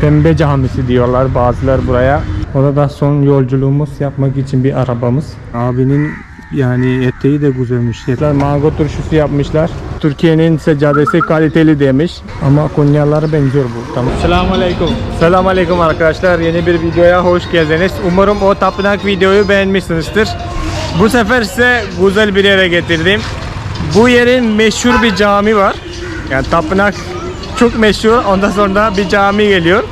Pembe camisi diyorlar bazıları buraya. Orada da son yolculuğumuz yapmak için bir arabamız. Abinin yani eteği de güzelmiş. Mango turşusu yapmışlar. Türkiye'nin seccadesi kaliteli demiş. Ama Konyalılara benziyor bu. Tamam. Selamun Aleyküm. Selamun Aleyküm arkadaşlar. Yeni bir videoya hoş geldiniz. Umarım o tapınak videoyu beğenmişsinizdir. Bu sefer size güzel bir yere getirdim. Bu yerin meşhur bir cami var. Yani tapınak çok meşhur. Ondan sonra bir cami geliyor.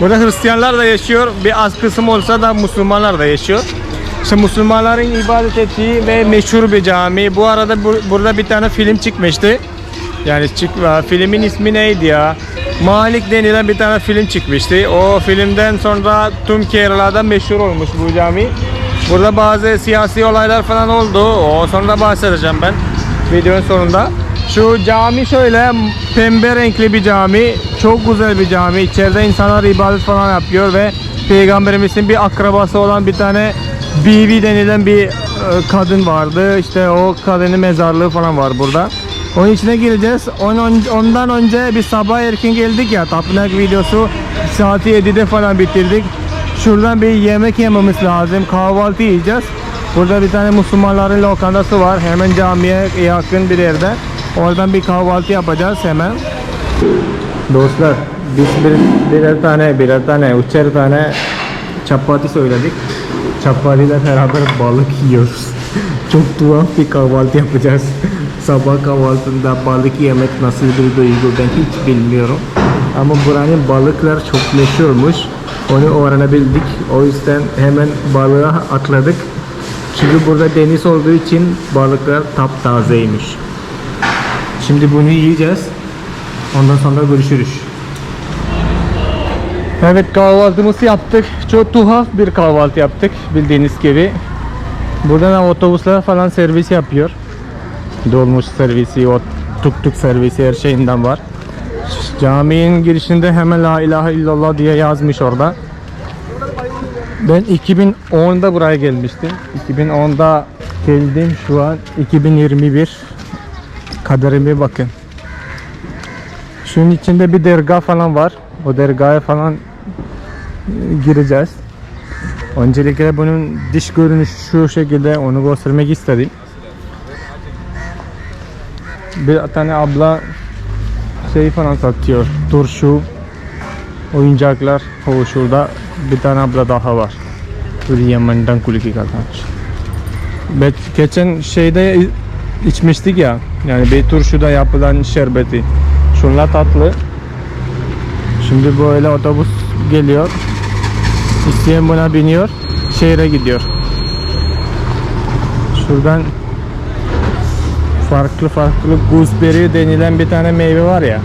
Burada Hristiyanlar da yaşıyor. Bir az kısım olsa da Müslümanlar da yaşıyor. İşte Müslümanların ibadet ettiği ve meşhur bir cami. Bu arada bu- burada bir tane film çıkmıştı. Yani çık, filmin ismi neydi ya? Malik denilen bir tane film çıkmıştı. O filmden sonra tüm Kerala'da meşhur olmuş bu cami. Burada bazı siyasi olaylar falan oldu. O sonra bahsedeceğim ben videonun sonunda. Şu cami şöyle pembe renkli bir cami. Çok güzel bir cami. İçeride insanlar ibadet falan yapıyor ve Peygamberimizin bir akrabası olan bir tane Bibi denilen bir e, kadın vardı. İşte o kadının mezarlığı falan var burada. Onun içine gireceğiz. Ondan önce bir sabah erken geldik ya. Tapınak videosu saati 7'de falan bitirdik. Şuradan bir yemek yememiz lazım. Kahvaltı yiyeceğiz. Burada bir tane Müslümanların lokantası var. Hemen camiye yakın bir yerde. Oradan bir kahvaltı yapacağız hemen. Dostlar biz bir, birer tane birer tane üçer tane çapati söyledik. Çapatiyle beraber balık yiyoruz. Çok tuhaf bir kahvaltı yapacağız. Sabah kahvaltında balık yemek nasıl bir duygu ben hiç bilmiyorum. Ama buranın balıklar çok meşhurmuş. Onu öğrenebildik. O yüzden hemen balığa atladık. Çünkü burada deniz olduğu için balıklar taptazeymiş. Şimdi bunu yiyeceğiz. Ondan sonra görüşürüz. Evet kahvaltımızı yaptık. Çok tuhaf bir kahvaltı yaptık bildiğiniz gibi. Buradan otobüsler falan servis yapıyor. Dolmuş servisi, o tuk tuk servisi her şeyinden var. Caminin girişinde hemen la ilahe illallah diye yazmış orada. Ben 2010'da buraya gelmiştim. 2010'da geldim şu an 2021 kaderime bakın. Şunun içinde bir dergah falan var. O dergaha falan e, gireceğiz. Öncelikle bunun dış görünüşü şu şekilde onu göstermek istedim. Bir tane abla şey falan satıyor. Turşu, oyuncaklar. O şurada bir tane abla daha var. Yemen'den kuliki. Ben geçen şeyde içmiştik ya. Yani bir turşuda yapılan şerbeti. Şunlar tatlı. Şimdi böyle otobüs geliyor. İsteyen buna biniyor. Şehre gidiyor. Şuradan farklı farklı gooseberry denilen bir tane meyve var ya.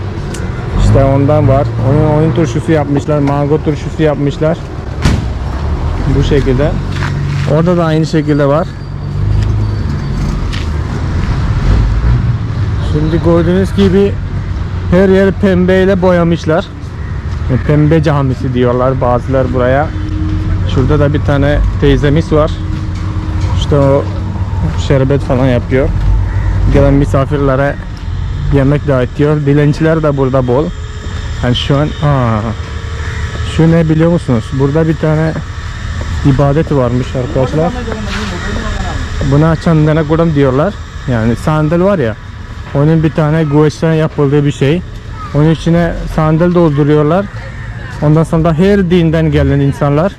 İşte ondan var. Onun, onun turşusu yapmışlar. Mango turşusu yapmışlar. Bu şekilde. Orada da aynı şekilde var. Şimdi gördüğünüz gibi her yer pembeyle boyamışlar. E, Pembe camisi diyorlar bazıları buraya. Şurada da bir tane teyzemiz var. İşte o şerbet falan yapıyor. Gelen misafirlere yemek dağıtıyor. Dilenciler de burada bol. Yani şu an aa, şu ne biliyor musunuz? Burada bir tane ibadet varmış arkadaşlar. Buna çandana kuram diyorlar. Yani sandal var ya. Onun bir tane güveçten yapıldığı bir şey. Onun içine sandal dolduruyorlar. Ondan sonra her dinden gelen insanlar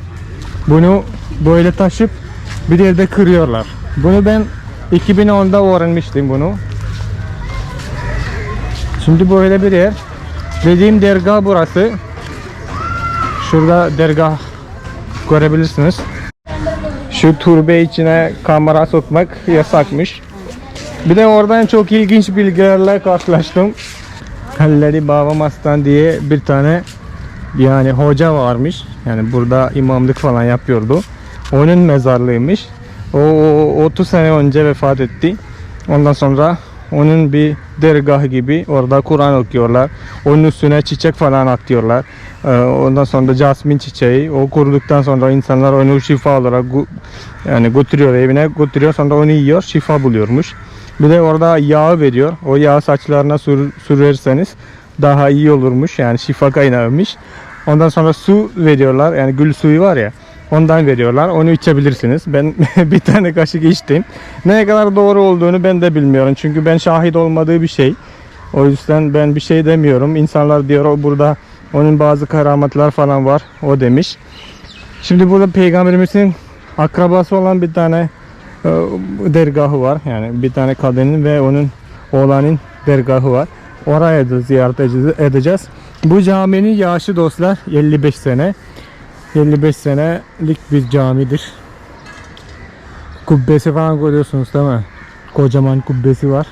bunu böyle taşıp bir yerde kırıyorlar. Bunu ben 2010'da öğrenmiştim bunu. Şimdi böyle bir yer. Dediğim dergah burası. Şurada dergah görebilirsiniz. Şu turbe içine kamera sokmak yasakmış. Bir de oradan çok ilginç bilgilerle karşılaştım. Kalleri Baba diye bir tane yani hoca varmış. Yani burada imamlık falan yapıyordu. Onun mezarlığıymış. O, o 30 sene önce vefat etti. Ondan sonra onun bir dergah gibi orada Kur'an okuyorlar. Onun üstüne çiçek falan atıyorlar. Ee, ondan sonra jasmin çiçeği. O kuruduktan sonra insanlar onu şifa olarak yani götürüyor evine götürüyor sonra onu yiyor şifa buluyormuş. Bir de orada yağı veriyor. O yağı saçlarına sür, sürerseniz daha iyi olurmuş. Yani şifa kaynağıymış. Ondan sonra su veriyorlar. Yani gül suyu var ya. Ondan veriyorlar. Onu içebilirsiniz. Ben bir tane kaşık içtim. Ne kadar doğru olduğunu ben de bilmiyorum. Çünkü ben şahit olmadığı bir şey. O yüzden ben bir şey demiyorum. İnsanlar diyor o burada onun bazı kerametler falan var. O demiş. Şimdi burada peygamberimizin akrabası olan bir tane dergahı var. Yani bir tane kadının ve onun oğlanın dergahı var. Oraya da ziyaret edeceğiz. Bu caminin yaşı dostlar 55 sene. 55 senelik bir camidir. Kubbesi falan görüyorsunuz değil mi? Kocaman kubbesi var.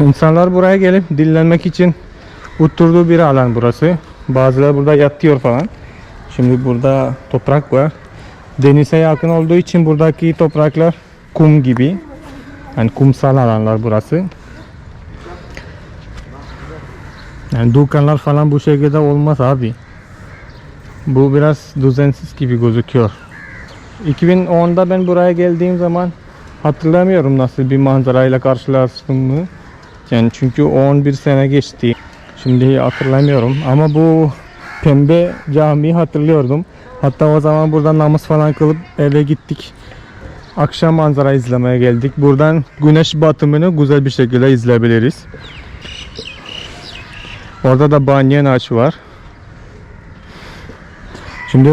İnsanlar buraya gelip dinlenmek için oturduğu bir alan burası. Bazıları burada yatıyor falan. Şimdi burada toprak var. Denize yakın olduğu için buradaki topraklar kum gibi. Yani kumsal alanlar burası. Yani dükkanlar falan bu şekilde olmaz abi. Bu biraz düzensiz gibi gözüküyor. 2010'da ben buraya geldiğim zaman hatırlamıyorum nasıl bir manzarayla karşılaştığımı. Yani çünkü 11 sene geçti. Şimdi hatırlamıyorum ama bu pembe camiyi hatırlıyordum. Hatta o zaman burada namaz falan kılıp eve gittik. Akşam manzara izlemeye geldik. Buradan güneş batımını güzel bir şekilde izleyebiliriz. Orada da banyan ağaç var. Şimdi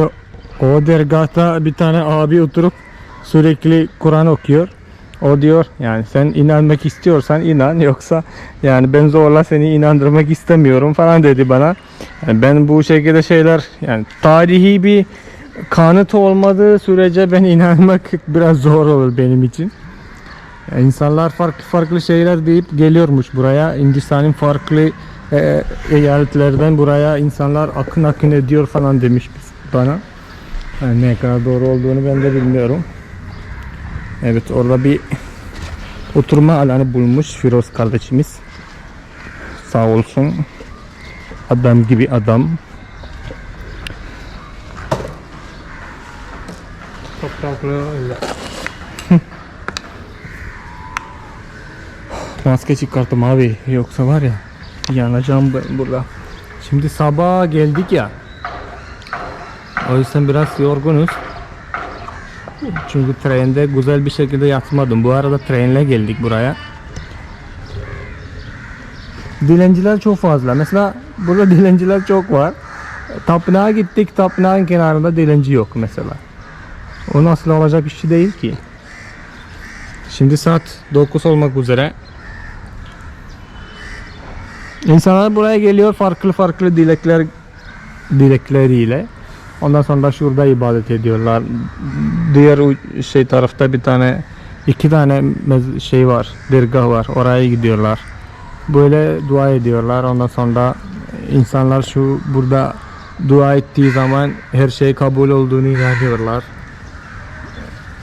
o dergahta bir tane abi oturup sürekli Kur'an okuyor. O diyor yani sen inanmak istiyorsan inan yoksa yani ben zorla seni inandırmak istemiyorum falan dedi bana. Yani ben bu şekilde şeyler yani tarihi bir kanıt olmadığı sürece ben inanmak biraz zor olur benim için. Yani insanlar farklı farklı şeyler deyip geliyormuş buraya. Hindistan'ın farklı e, eyaletlerden buraya insanlar akın akın ediyor falan demiş bana. Yani ne kadar doğru olduğunu ben de bilmiyorum. Evet orada bir oturma alanı bulmuş Firoz kardeşimiz. Sağ olsun. Adam gibi adam. Topraklı öyle. Maske çıkarttım abi. Yoksa var ya yanacağım ben burada. Şimdi sabah geldik ya. O yüzden biraz yorgunuz. Çünkü trende güzel bir şekilde yatmadım. Bu arada trenle geldik buraya. Dilenciler çok fazla. Mesela burada dilenciler çok var. Tapınağa gittik. Tapınağın kenarında dilenci yok mesela. O nasıl olacak iş değil ki. Şimdi saat 9 olmak üzere. İnsanlar buraya geliyor farklı farklı dilekler dilekleriyle. Ondan sonra şurada ibadet ediyorlar. Diğer şey tarafta bir tane iki tane şey var, dergah var. Oraya gidiyorlar. Böyle dua ediyorlar. Ondan sonra insanlar şu burada dua ettiği zaman her şey kabul olduğunu inanıyorlar.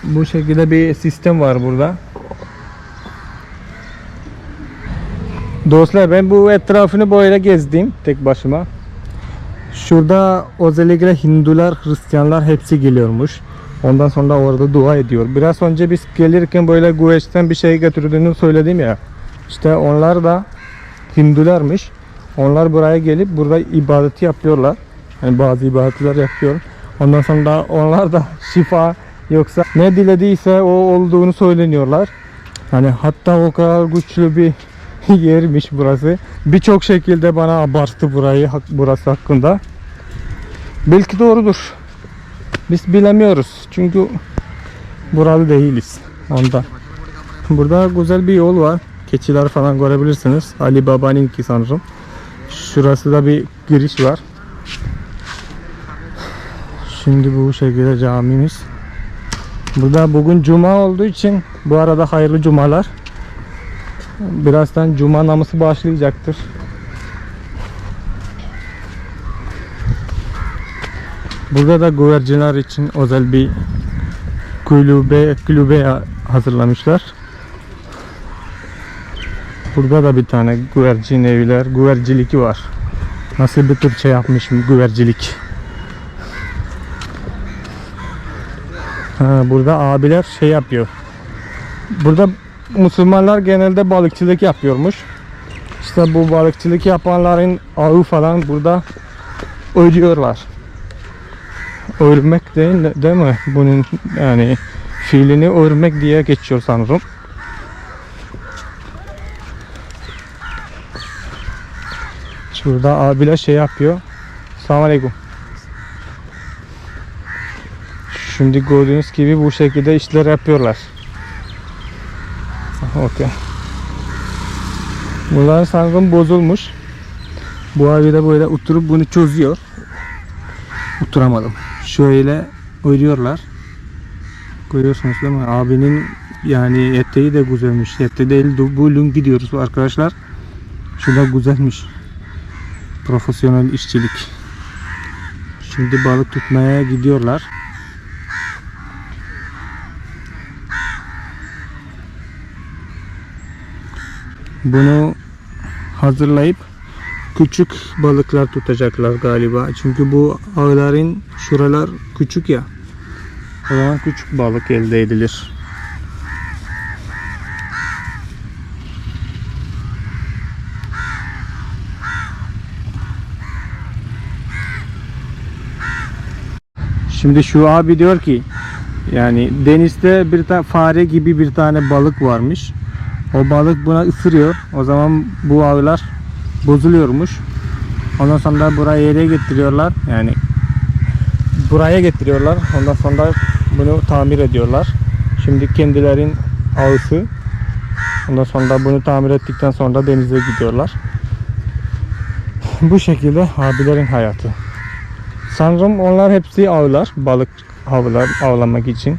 Bu şekilde bir sistem var burada. Dostlar ben bu etrafını böyle gezdim tek başıma. Şurada özellikle Hindular, Hristiyanlar hepsi geliyormuş. Ondan sonra orada dua ediyor. Biraz önce biz gelirken böyle güveçten bir şey götürdüğünü söyledim ya. İşte onlar da Hindularmış. Onlar buraya gelip burada ibadeti yapıyorlar. Yani bazı ibadetler yapıyor. Ondan sonra onlar da şifa yoksa ne dilediyse o olduğunu söyleniyorlar. Hani hatta o kadar güçlü bir yermiş burası. Birçok şekilde bana abarttı burayı burası hakkında. Belki doğrudur. Biz bilemiyoruz. Çünkü buralı değiliz. Ondan. Burada güzel bir yol var. Keçiler falan görebilirsiniz. Ali Baba'nınki sanırım. Şurası da bir giriş var. Şimdi bu şekilde camimiz. Burada bugün cuma olduğu için bu arada hayırlı cumalar. Birazdan cuma namazı başlayacaktır. Burada da güvercinler için özel bir kulübe, kulübe hazırlamışlar. Burada da bir tane güvercin evler, güvercilik var. Nasıl bir Türkçe yapmışım güvercilik. Ha, burada abiler şey yapıyor. Burada Müslümanlar genelde balıkçılık yapıyormuş. İşte bu balıkçılık yapanların ağı falan burada ölüyorlar. Ölmek değil, değil mi? Bunun yani fiilini örmek diye geçiyor sanırım. Şurada abiler şey yapıyor. Selamun Aleyküm. Şimdi gördüğünüz gibi bu şekilde işler yapıyorlar. Okey. Bunlar sanırım bozulmuş. Bu abi de böyle oturup bunu çözüyor. Oturamadım. Şöyle örüyorlar. Görüyorsunuz değil mi? Abinin yani eteği de güzelmiş. Eteği değil bu lung gidiyoruz arkadaşlar. Şurada güzelmiş. Profesyonel işçilik. Şimdi balık tutmaya gidiyorlar. Bunu hazırlayıp küçük balıklar tutacaklar galiba. Çünkü bu ağların şuralar küçük ya. O zaman küçük balık elde edilir. Şimdi şu abi diyor ki yani denizde bir tane fare gibi bir tane balık varmış. O balık buna ısırıyor. O zaman bu ağlar bozuluyormuş. Ondan sonra buraya yere getiriyorlar. Yani buraya getiriyorlar. Ondan sonra bunu tamir ediyorlar. Şimdi kendilerin ağısı. Ondan sonra bunu tamir ettikten sonra denize gidiyorlar. Bu şekilde abilerin hayatı. Sanırım onlar hepsi avlar. Balık avlar, avlamak için.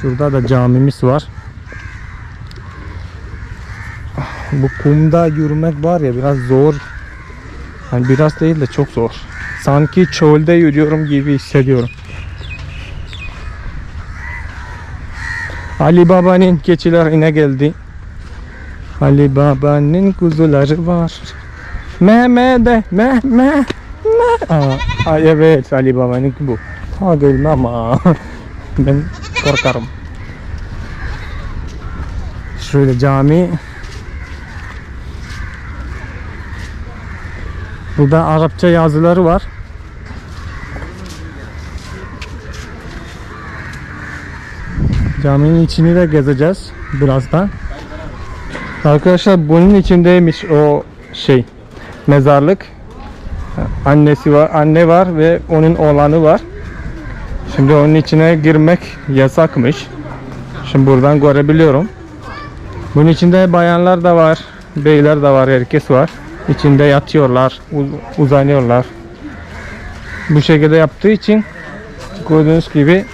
Şurada da camimiz var. Bu kumda yürümek var ya biraz zor. Yani biraz değil de çok zor. Sanki çölde yürüyorum gibi hissediyorum. Ali Baba'nın keçiler yine geldi. Ali Baba'nın kuzuları var. Me de me me me. Aa, evet Ali Baba'nın bu. Ha gülme ama. ben korkarım. Şöyle cami. Burada Arapça yazıları var. Caminin içini de gezeceğiz birazdan. Arkadaşlar bunun içindeymiş o şey mezarlık. Annesi var, anne var ve onun oğlanı var. Şimdi onun içine girmek yasakmış. Şimdi buradan görebiliyorum. Bunun içinde bayanlar da var, beyler de var, herkes var. İçinde yatıyorlar, uz- uzanıyorlar. Bu şekilde yaptığı için gördüğünüz gibi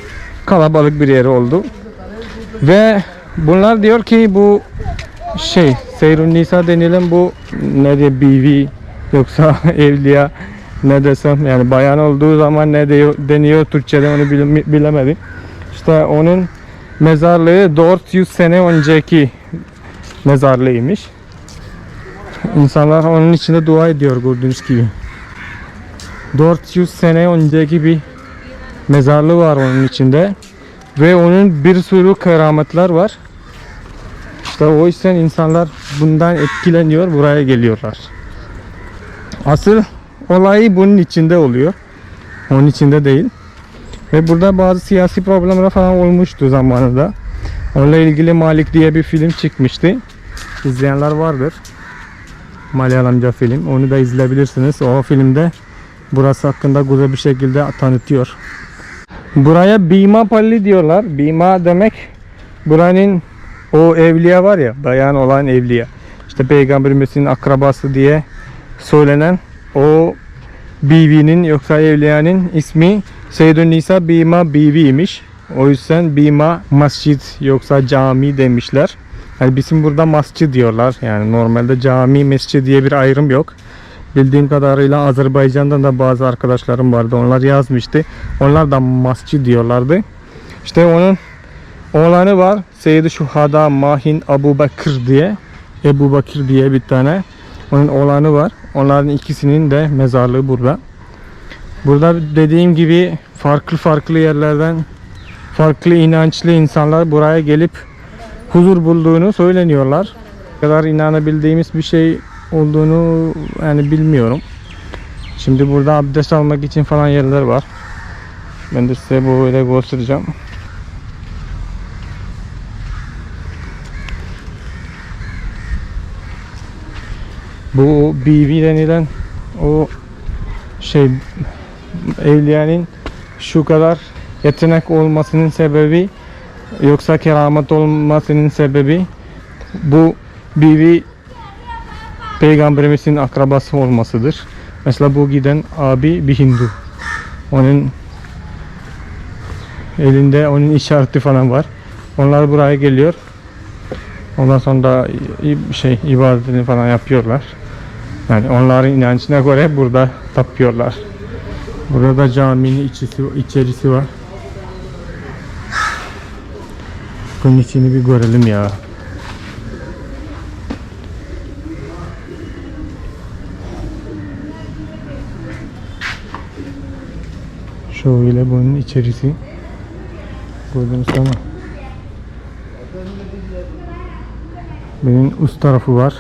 kalabalık bir yer oldu. Ve bunlar diyor ki bu şey Seyrun Nisa denilen bu ne diye BV yoksa evliya ne desem yani bayan olduğu zaman ne diyor, deniyor Türkçe'de onu bile- bilemedim. İşte onun mezarlığı 400 sene önceki mezarlığıymış. İnsanlar onun içinde dua ediyor gördüğünüz gibi. 400 sene önceki bir mezarlığı var onun içinde. Ve onun bir sürü kerametler var. İşte o yüzden insanlar bundan etkileniyor, buraya geliyorlar. Asıl olayı bunun içinde oluyor. Onun içinde değil. Ve burada bazı siyasi problemler falan olmuştu zamanında. Onunla ilgili Malik diye bir film çıkmıştı. İzleyenler vardır. Malayalamca film. Onu da izleyebilirsiniz. O filmde burası hakkında güzel bir şekilde tanıtıyor. Buraya Bima Palli diyorlar. Bima demek buranın o evliya var ya bayan olan evliya. İşte Peygamberimizin akrabası diye söylenen o Bivi'nin yoksa evliyanın ismi Seyyidun Nisa Bima Bivi'ymiş. O yüzden Bima Masjid yoksa cami demişler. Yani bizim burada masjid diyorlar. Yani normalde cami, mescid diye bir ayrım yok. Bildiğim kadarıyla Azerbaycan'dan da bazı arkadaşlarım vardı. Onlar yazmıştı. Onlar da masjid diyorlardı. İşte onun oğlanı var. Seyyid-i Şuhada Mahin Abu Bakır diye. Ebu Bakır diye bir tane. Onun oğlanı var. Onların ikisinin de mezarlığı burada. Burada dediğim gibi farklı farklı yerlerden farklı inançlı insanlar buraya gelip huzur bulduğunu söyleniyorlar. Ne kadar inanabildiğimiz bir şey olduğunu yani bilmiyorum. Şimdi burada abdest almak için falan yerler var. Ben de size böyle göstereceğim. Bu BV denilen o şey evliyanın şu kadar yetenek olmasının sebebi yoksa keramet olmasının sebebi bu BV peygamberimizin akrabası olmasıdır. Mesela bu giden abi bir Hindu. Onun elinde onun işareti falan var. Onlar buraya geliyor. Ondan sonra şey ibadetini falan yapıyorlar. Yani onların inancına göre burada tapıyorlar. Burada da caminin içisi, içerisi var. Bunun içini bir görelim ya. Şöyle bunun içerisi. Gördünüz ama. Benim üst tarafı var.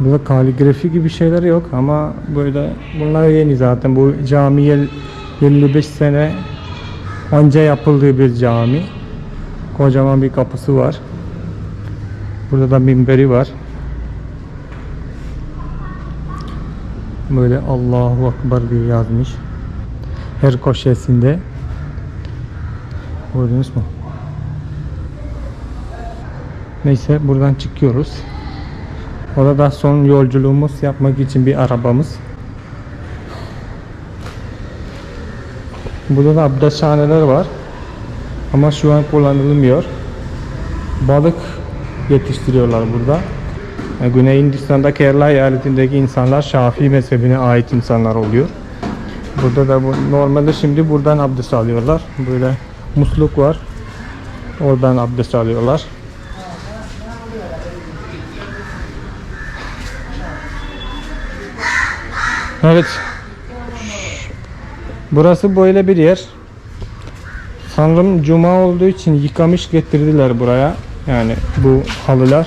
Burada kaligrafi gibi şeyler yok ama böyle bunlar yeni zaten bu cami yel- 55 sene önce yapıldığı bir cami. Kocaman bir kapısı var. Burada da minberi var. Böyle Allahu Akbar diye yazmış. Her köşesinde. Gördünüz mü? Neyse buradan çıkıyoruz. Orada da son yolculuğumuz yapmak için bir arabamız. Burada da abdesthaneler var. Ama şu an kullanılmıyor. Balık yetiştiriyorlar burada. Güney Hindistan'da Kerala eyaletindeki insanlar Şafii mezhebine ait insanlar oluyor. Burada da bu, normalde şimdi buradan abdest alıyorlar. Böyle musluk var. Oradan abdest alıyorlar. Evet. Burası böyle bir yer. Sanırım cuma olduğu için yıkamış getirdiler buraya. Yani bu halılar.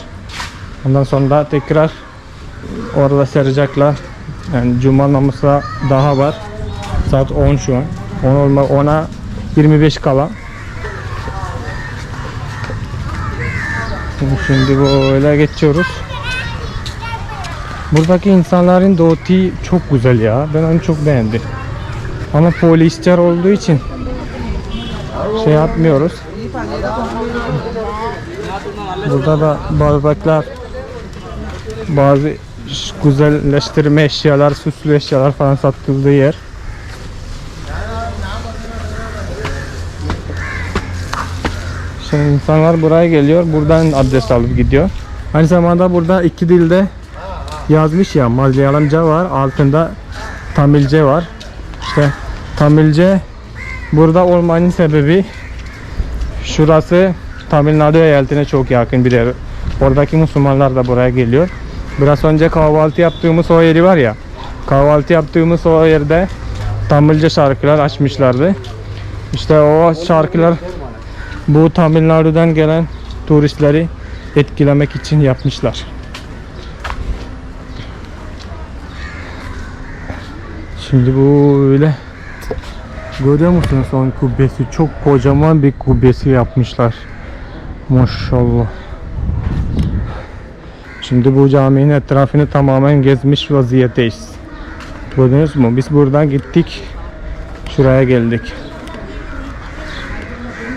Ondan sonra tekrar orada serecekler. Yani cuma namazı daha var. Saat 10 şu an. 10 olma 10'a 25 kala. Şimdi böyle geçiyoruz. Buradaki insanların doti çok güzel ya. Ben onu çok beğendim. Ama polyester olduğu için şey yapmıyoruz. Burada da bardaklar bazı güzelleştirme eşyalar, süslü eşyalar falan satıldığı yer. Şimdi insanlar buraya geliyor, buradan adres alıp gidiyor. Aynı zamanda burada iki dilde yazmış ya Malayalamca var, altında Tamilce var. İşte Tamilce burada olmanın sebebi şurası Tamil Nadu eyaletine çok yakın bir yer. Oradaki Müslümanlar da buraya geliyor. Biraz önce kahvaltı yaptığımız o yeri var ya. Kahvaltı yaptığımız o yerde Tamilce şarkılar açmışlardı. İşte o şarkılar bu Tamil Nadu'dan gelen turistleri etkilemek için yapmışlar. Şimdi böyle görüyor musunuz onun kubbesi çok kocaman bir kubbesi yapmışlar. Maşallah. Şimdi bu caminin etrafını tamamen gezmiş vaziyetteyiz. Gördünüz mü? Biz buradan gittik. Şuraya geldik.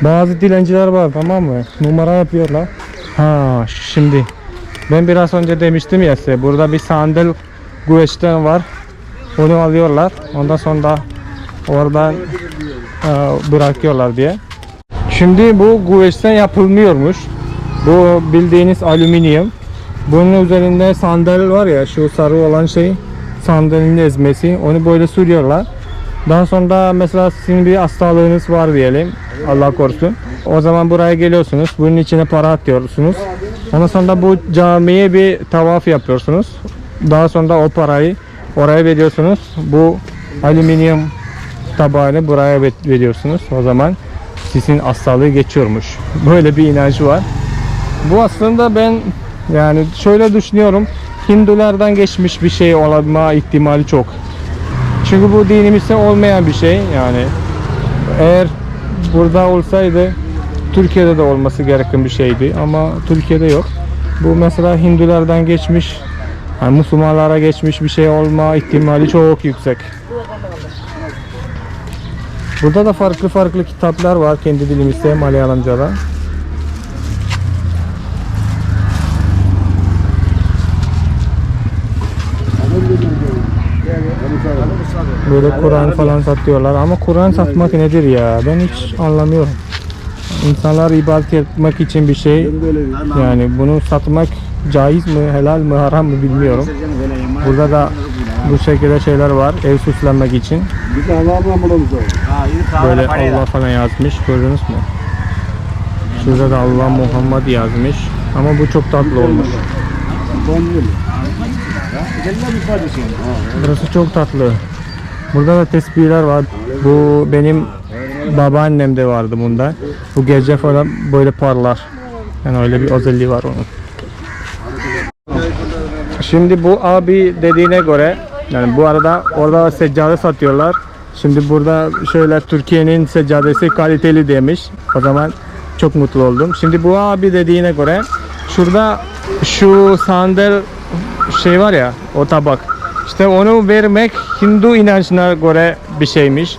Bazı dilenciler var tamam mı? Numara yapıyorlar. Ha şimdi ben biraz önce demiştim ya size burada bir sandal güveçten var. Onu alıyorlar. Ondan sonra oradan e, bırakıyorlar diye. Şimdi bu güveçten yapılmıyormuş. Bu bildiğiniz alüminyum. Bunun üzerinde sandal var ya şu sarı olan şey sandalın ezmesi. Onu böyle sürüyorlar. Daha sonra mesela sizin bir hastalığınız var diyelim. Allah korusun. O zaman buraya geliyorsunuz. Bunun içine para atıyorsunuz. Ondan sonra bu camiye bir tavaf yapıyorsunuz. Daha sonra o parayı oraya veriyorsunuz. Bu alüminyum tabağını buraya ver- veriyorsunuz. O zaman sizin hastalığı geçiyormuş. Böyle bir inancı var. Bu aslında ben yani şöyle düşünüyorum. Hindulardan geçmiş bir şey olma ihtimali çok. Çünkü bu dinimizde olmayan bir şey yani. Eğer burada olsaydı Türkiye'de de olması gereken bir şeydi ama Türkiye'de yok. Bu mesela Hindulardan geçmiş, yani Müslümanlara geçmiş bir şey olma ihtimali çok yüksek. Burada da farklı farklı kitaplar var kendi dilimizde Malayalamca'da. Böyle Kur'an falan satıyorlar ama Kur'an satmak nedir ya? Ben hiç anlamıyorum. İnsanlar ibadet etmek için bir şey yani bunu satmak caiz mi, helal mi, haram mı bilmiyorum. Burada da bu şekilde şeyler var ev süslenmek için. Böyle Allah falan yazmış gördünüz mü? Şurada da Allah Muhammed yazmış. Ama bu çok tatlı olmuş. Burası çok tatlı. Burada da tesbihler var. Bu benim babaannemde vardı bunda. Bu gece falan böyle parlar. Yani öyle bir özelliği var onun. Şimdi bu abi dediğine göre yani bu arada orada seccade satıyorlar. Şimdi burada şöyle Türkiye'nin seccadesi kaliteli demiş. O zaman çok mutlu oldum. Şimdi bu abi dediğine göre şurada şu sandal şey var ya o tabak. İşte onu vermek Hindu inancına göre bir şeymiş.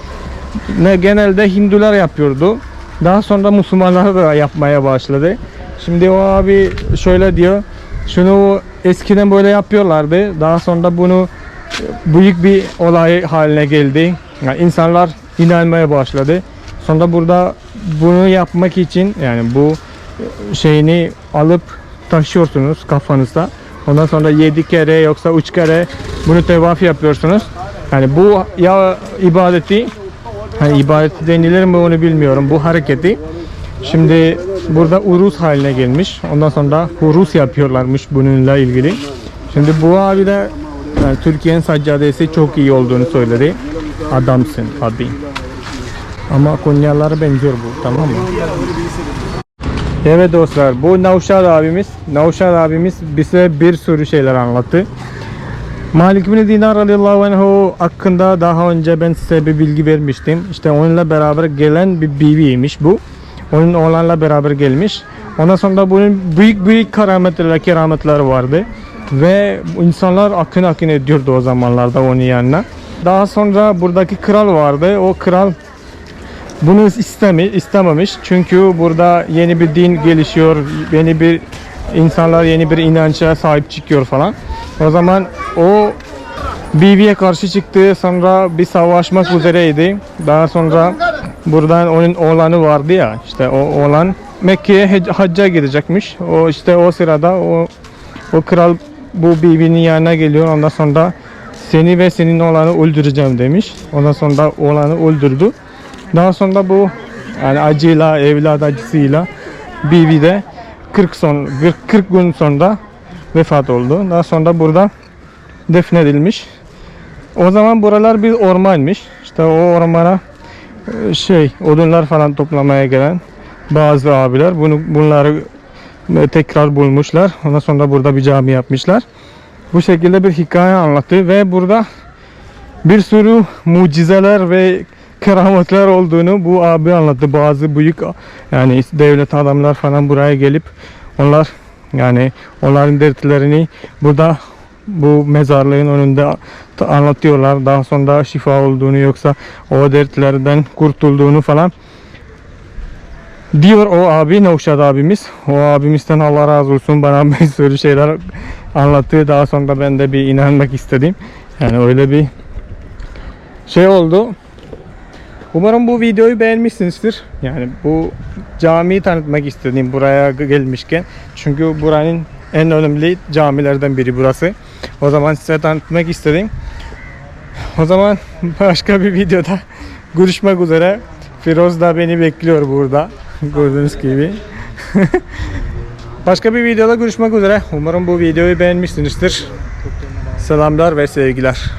Ne genelde Hindular yapıyordu. Daha sonra Müslümanlar da yapmaya başladı. Şimdi o abi şöyle diyor. Şunu eskiden böyle yapıyorlardı. Daha sonra bunu büyük bir olay haline geldi. Yani insanlar inanmaya başladı. Sonra burada bunu yapmak için yani bu şeyini alıp taşıyorsunuz kafanızda. Ondan sonra 7 kere yoksa 3 kere bunu tevaf yapıyorsunuz. Yani bu ya ibadeti hani ibadeti denilir mi onu bilmiyorum. Bu hareketi şimdi burada urus haline gelmiş. Ondan sonra hurus yapıyorlarmış bununla ilgili. Şimdi bu abi de yani Türkiye'nin saccadesi çok iyi olduğunu söyledi. Adamsın abi. Ama Konyalılara benziyor bu tamam mı? Evet dostlar bu Navşad abimiz Navşad abimiz bize bir sürü şeyler anlattı. Malik bin Dinar radıyallahu anhu hakkında daha önce ben size bir bilgi vermiştim. İşte onunla beraber gelen bir biviymiş bu. Onun oğlanla beraber gelmiş. Ondan sonra bunun büyük büyük kerametler, kerametler vardı. Ve insanlar akın akın ediyordu o zamanlarda onun yanına. Daha sonra buradaki kral vardı. O kral bunu istemi, istememiş. Çünkü burada yeni bir din gelişiyor. Yeni bir insanlar yeni bir inança sahip çıkıyor falan. O zaman o Bibi'ye karşı çıktı. Sonra bir savaşmak üzereydi. Daha sonra buradan onun oğlanı vardı ya. işte o oğlan Mekke'ye hac- hacca gidecekmiş. O işte o sırada o o kral bu Bibi'nin yanına geliyor. Ondan sonra seni ve senin oğlanı öldüreceğim demiş. Ondan sonra oğlanı öldürdü. Daha sonra bu yani acıyla, evlat acısıyla Bibi de 40 son 40, 40 gün sonra vefat oldu. Daha sonra burada defnedilmiş. O zaman buralar bir ormanmış. İşte o ormana şey odunlar falan toplamaya gelen bazı abiler bunu bunları e, tekrar bulmuşlar. Ondan sonra burada bir cami yapmışlar. Bu şekilde bir hikaye anlattı ve burada bir sürü mucizeler ve kerametler olduğunu bu abi anlattı. Bazı büyük yani devlet adamlar falan buraya gelip onlar yani onların dertlerini burada bu mezarlığın önünde anlatıyorlar. Daha sonra şifa olduğunu yoksa o dertlerden kurtulduğunu falan diyor o abi Nevşat abimiz. O abimizden Allah razı olsun bana bir sürü şeyler anlattı. Daha sonra ben de bir inanmak istedim. Yani öyle bir şey oldu. Umarım bu videoyu beğenmişsinizdir. Yani bu camiyi tanıtmak istedim buraya gelmişken. Çünkü buranın en önemli camilerden biri burası. O zaman size tanıtmak istedim. O zaman başka bir videoda görüşmek üzere. Firoz da beni bekliyor burada. Gördüğünüz gibi. başka bir videoda görüşmek üzere. Umarım bu videoyu beğenmişsinizdir. Selamlar ve sevgiler.